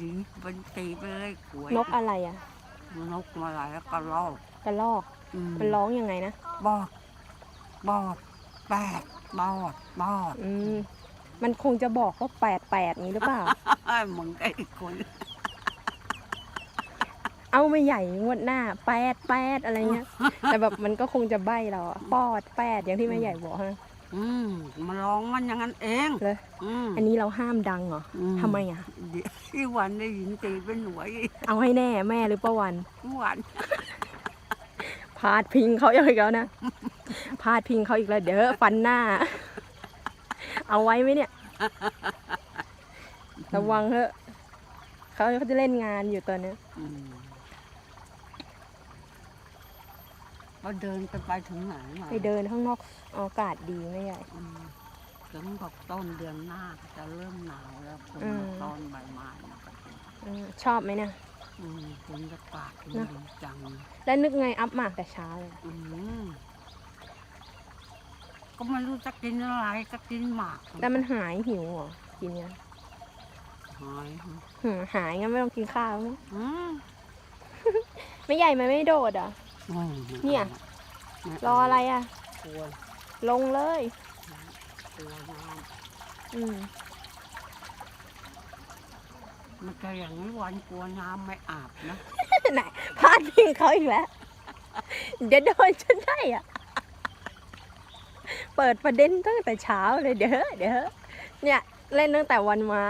หญิงเป็นตีไปเลยหวยนกอะไรอะ นกมาหลายแล้วก็ลอกกระลอก อืมมันร้องยังไงนะ บอด บอดแปดบอด บอด อืม มันคงจะบอกว่าแปดแปดนี้หรือเปล่า มึงไอ้คนเอาไม่ใหญ่งวดหน้าแปดแปดอะไรเงี้ย แต่แบบมันก็คงจะใบ้เราอะปอดแปดอย่างที่แม่ใหญ่บอกฮะ อืมมาลองมันอย่างนั้นเองเลยอืม อันนี้เราห้ามดังเหรออืทำไมอะ เดี๋ยวที่วันได้ยินตีเป็นหน่วยเอาให้แน่แม่หรือป้าวันวัน พาดพิงเขาอีกแล้วนะ พาดพิงเขาอีกแล้ว เดี๋ยวฟันหน้า เอาไว้ไหมเนี่ย ระวังเถอะเขาเขาจะเล่นงานอยู่ตอนเนี้ยอืม เราเดินกันไปถึงไหนมาไปเดินข้างนอกอากาศดีไม่ใหญ่อืมถึงบอกต้นเดือนหน้าจะเริ่มหนาวแล้วฝนอืมตอนใบไม้มันก็จะอืมชอบไหมเนี่ย อืมฝนจะกาดนะดีจังแล้วนึกไงอัพหมากแต่เช้าเลยอืมก็ไม่รู้จะกินอะไรจะกินหมากแล้วมันหายหิวเหรอกินเนี่ยหายฮะหืมหายงั้นไม่ต้องกินข้าวแล้วมั้งอืมไม่ใหญ่มันไม่โดดอะอืม เนี่ยม่รออะไรอะ กลัวลงเลย กลัวน้อืมำมันจะอย่างนี้วันกลัวน้ำไม่อาบนะไหนพาดพิงเขาอีกแล้ว เดี๋ยวโดนจนได้อะ เปิดประเด็นตั้งแต่เช้าเลยเดี๋ยวเดี๋ยวเนี่ย เล่นตั้งแต่วันมา